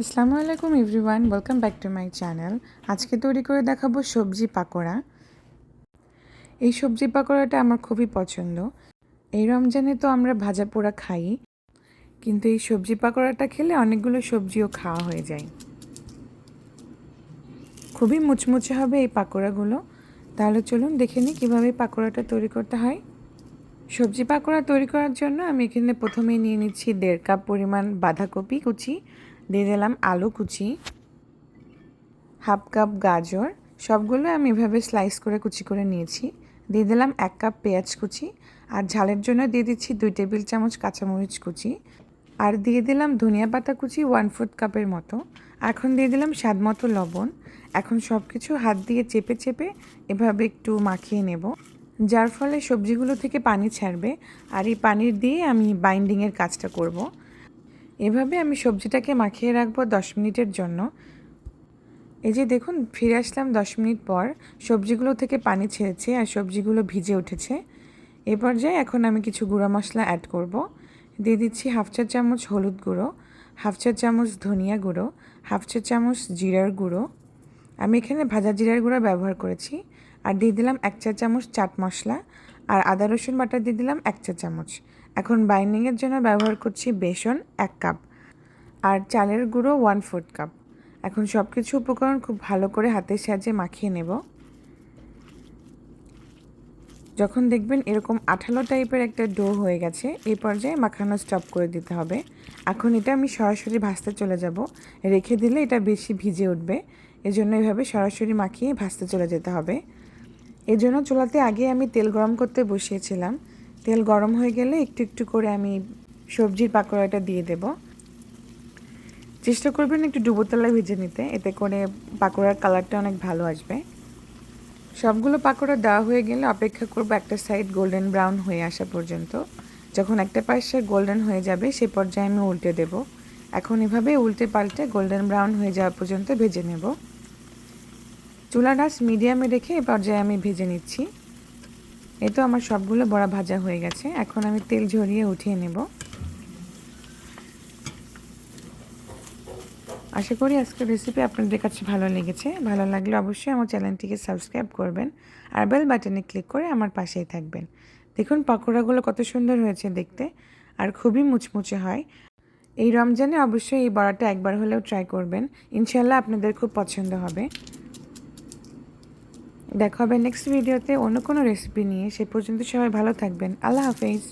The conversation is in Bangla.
আসসালামু আলাইকুম everyone, welcome back to my channel. আজকে তৈরি করে দেখাবো সবজি পাকোড়া। এই সবজি পাকোড়াটা আমার খুবই পছন্দ। এই রমজানে তো আমরা ভাজা পোড়া খাই, কিন্তু এই সবজি পাকোড়াটা খেলে অনেকগুলো সবজিও খাওয়া হয়ে যায়। খুবই মুচমুচে হবে এই পাকোড়াগুলো। তাহলে চলুন দেখে নিই কীভাবে পাকোড়াটা তৈরি করতে হয়। সবজি পাকোড়া তৈরি করার জন্য আমি এখানে প্রথমেই নিয়ে নিচ্ছি দেড় কাপ পরিমাণ বাঁধাকপি কুচি দিয়ে দিলাম আলু কুচি, হাফ কাপ গাজর, সবগুলো আমি এভাবে স্লাইস করে কুচি করে নিয়েছি। দিয়ে দিলাম এক কাপ পেঁয়াজ কুচি আর ঝালের জন্য দিয়ে দিচ্ছি দুই টেবিল চামচ কাঁচামরিচ কুচি। আর দিয়ে দিলাম ধনিয়া পাতা কুচি ওয়ান ফোর্থ কাপের মতো। এখন দিয়ে দিলাম স্বাদ মতো লবণ। এখন সব কিছু হাত দিয়ে চেপে চেপে এভাবে একটু মাখিয়ে নেব। যার ফলে সবজিগুলো থেকে পানি ছাড়বে। আর এই পানির দিয়ে আমি বাইন্ডিংয়ের কাজটা করব। এভাবে আমি সবজিটাকে মাখিয়ে রাখব দশ মিনিটের জন্য। এই যে দেখুন, ফিরে আসলাম দশ মিনিট পর। সবজিগুলো থেকে পানি ছেড়েছে আর সবজিগুলো ভিজে উঠেছে। এ পর্যায়ে এখন আমি কিছু গুঁড়ো মশলা অ্যাড করব। দিয়ে দিচ্ছি হাফ চা চামচ হলুদ গুঁড়ো, হাফ চা চামচ ধনিয়া গুঁড়ো, হাফ চা চামচ জিরার গুঁড়ো। আমি এখানে ভাজা জিরার গুঁড়ো ব্যবহার করেছি। আর দিয়ে দিলাম এক চা চামচ চাট মশলা। আর আদা, রসুন বাটা দিয়ে দিলাম এক চা চামচ। এখন বাইন্ডিংয়ের জন্য ব্যবহার করছি বেসন এক কাপ আর চালের গুঁড়ো ওয়ান ফোর্থ কাপ এখন সব কিছু উপকরণ খুব ভালো করে হাতের সাহায্যে মাখিয়ে নেব। যখন দেখবেন এরকম আঠালো টাইপের একটা ডো হয়ে গেছে, এই পর্যায়ে মাখানো স্টপ করে দিতে হবে। এখন এটা আমি সরাসরি ভাজতে চলে যাব। রেখে দিলে এটা বেশি ভিজে উঠবে। এজন্য এভাবে সরাসরি মাখিয়ে ভাজতে চলে যেতে হবে। এর জন্য চুলাতে আগে আমি তেল গরম করতে বসিয়েছিলাম। তেল গরম হয়ে গেলে একটু একটু করে আমি সবজির পাকোড়াটা দিয়ে দেব। চেষ্টা করবেন একটু ডুবোতলায় ভেজে নিতে, এতে করে পাকোড়ার কালারটা অনেক ভালো আসবে। সবগুলো পাকোড়া দেওয়া হয়ে গেলে অপেক্ষা করব একটা সাইড গোল্ডেন ব্রাউন হয়ে আসা পর্যন্ত। যখন একটা পাশে গোল্ডেন হয়ে যাবে, সে পর্যায়ে আমি উল্টে দেব। এখন এভাবে উল্টে পাল্টে গোল্ডেন ব্রাউন হয়ে যাওয়া পর্যন্ত ভেজে নেব। চুলার আঁচ মিডিয়ামে রেখে এ পর্যায়ে আমি ভেজে নিচ্ছি। এই তো আমার সবগুলো বড়া ভাজা হয়ে গেছে। এখন আমি তেল ঝরিয়ে উঠিয়ে নেব। আশা করি আজকের রেসিপি আপনাদের কাছে ভালো লেগেছে। ভালো লাগলে অবশ্যই আমার চ্যানেলটিকে সাবস্ক্রাইব করবেন আর বেল বাটনে ক্লিক করে আমার পাশেই থাকবেন। দেখুন পকোড়াগুলো কত সুন্দর হয়েছে দেখতে আর খুবই মুচমুচে হয়। এই রমজানে অবশ্যই এই বড়াটা একবার হলেও ট্রাই করবেন। ইনশাল্লাহ আপনাদের খুব পছন্দ হবে। দেখা হবে নেক্সট ভিডিওতে অন্য কোনো রেসিপি নিয়ে। সে পর্যন্ত সবাই ভালো থাকবেন। আল্লাহ হাফেজ।